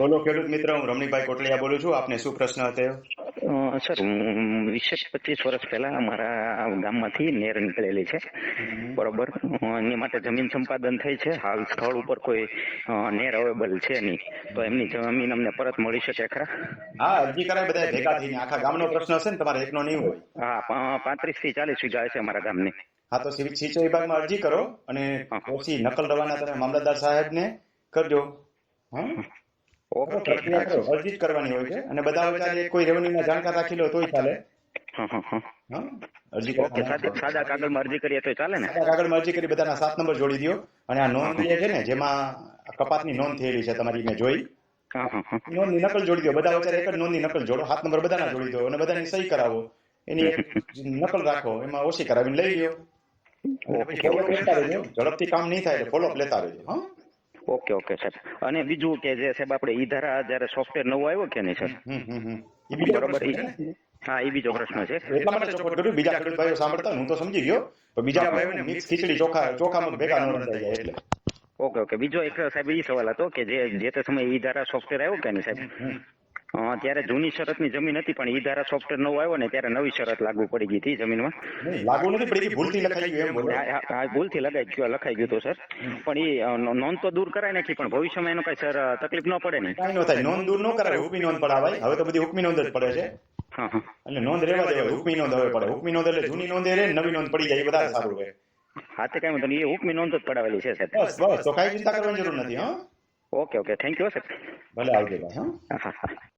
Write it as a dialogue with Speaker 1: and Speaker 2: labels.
Speaker 1: બોલો ખેડૂત મિત્ર હું રમણીભાઈ કોટલિયા બોલું છું. આપને શું પ્રશ્ન હતો?
Speaker 2: સર વીસેક પચીસ વર્ષ પહેલા અમારા ગામમાંથી નેર નીકળેલી છે. બરોબર. એની માટે જમીન સંપાદન થઈ છે. હાલ સ્થળ ઉપર કોઈ નેર અવેલેબલ છે નહીં. તો એમની જમીન અમને પરત મળી શકે ખરા?
Speaker 1: હા અરજી કરાય બધા ભેગા થઈને. આખા ગામનો પ્રશ્ન હશે ને તમારે એકનો નહીં હોય.
Speaker 2: હા પાંત્રીસથી ચાલીસ વીઘા છે અમારા ગામની.
Speaker 1: હા તો સિંચાઈ વિભાગમાં અરજી કરો અને પછી નકલ રવાના તમે મામલતદાર સાહેબને કરજો. હા
Speaker 2: ઓકે
Speaker 1: પ્રક્રિયા કરો. અરજી જ કરવાની હોય છે. અને બધા વચારે કોઈ રેવન્યુના જાણકાર રાખી લો તોય ચાલે. અરજી
Speaker 2: ઓકે સાદા કાગળમાં અરજી કરીએ તો ચાલે ને?
Speaker 1: કાગળમાં અરજી કરી બધાના સાત નંબર જોડી દો અને આ નોંધ જે છે ને જેમાં કપાતની નોંધ થયેલી છે તમારી મેં જોઈ. નોંધની નકલ જોડી દો બધા વચ્ચે એક જ નોંધની નકલ જોડો. હાથ નંબર બધાના જોડી દો અને બધાની સહી કરાવો. એની નકલ રાખો. એમાં ઓછી કરાવીને લઈ લ્યો. ઝડપથી કામ નહીં થાય એટલે ફોલોઅપ લેતા રહેજો. હા?
Speaker 2: ઓકે ઓકે સર અને બીજું કે જે સાહેબ આપણે ઈ ધારા જયારે સોફ્ટવેર નવો આવ્યો કે નહીં સર બરોબર? હા એ બીજો પ્રશ્ન છે.
Speaker 1: એટલા માટે ચોખ્ખો કર્યું? બીજા ખેડૂત ભાઈઓ સાંભળતા? હું તો સમજી ગયો. પણ બીજા ભાઈઓને મિક્સ ખીચડી ચોખા ચોખામાં ભેગા ન થઈ જાય એટલે.
Speaker 2: Okay okay. બીજો એક સાહેબ એ સવાલ હતો કે જે જે તે સમયે ઈ ધારા સોફ્ટવેર આવ્યો કે નહીં સાહેબ? અ, ત્યારે જૂની શરતની જમીન હતી પણ ઈ ધારા સોફ્ટવેર નવો આવ્યો ને ત્યારે નવી શરત લાગુ પડી ગઈ હતી જમીનમાં.
Speaker 1: લાગુ નથી પડી ગઈ ભૂલથી લખાઈ ગયું એમ
Speaker 2: હા, હા, હા, ભૂલથી લગાઈ ગયું લખાઈ ગયું હતું સર. પણ ઈ નોંધ તો દૂર કરાય નાખી પણ ભવિષ્યમાં એનો કઈ સર તકલીફ ન પડે ને.
Speaker 1: કઈ ન થાય નોંધ દૂર ન કરાય હુકમી નોંધ પડાવાય. હવે તો બધી હુકમી નોંધ જ પડે છે.
Speaker 2: હા હા.
Speaker 1: એટલે નોંધ રેવા દેવાય હુકમી નોંધ હવે પડે. હુકમી નોંધ એટલે જૂની નોંધ રે નવી નોંધ પડી જાય એ વધારે સારું રહે.
Speaker 2: હા તે કઈ વાંધો નહીં એ હુકમી નોંધ જ પડાવેલી છે સાહેબ
Speaker 1: બસ બસ તો કઈ ચિંતા કરવાની જરૂર નથી હા.
Speaker 2: Okay okay thank you sir.
Speaker 1: ભલે આવજો ભાઈ હા.
Speaker 2: હા હા હા.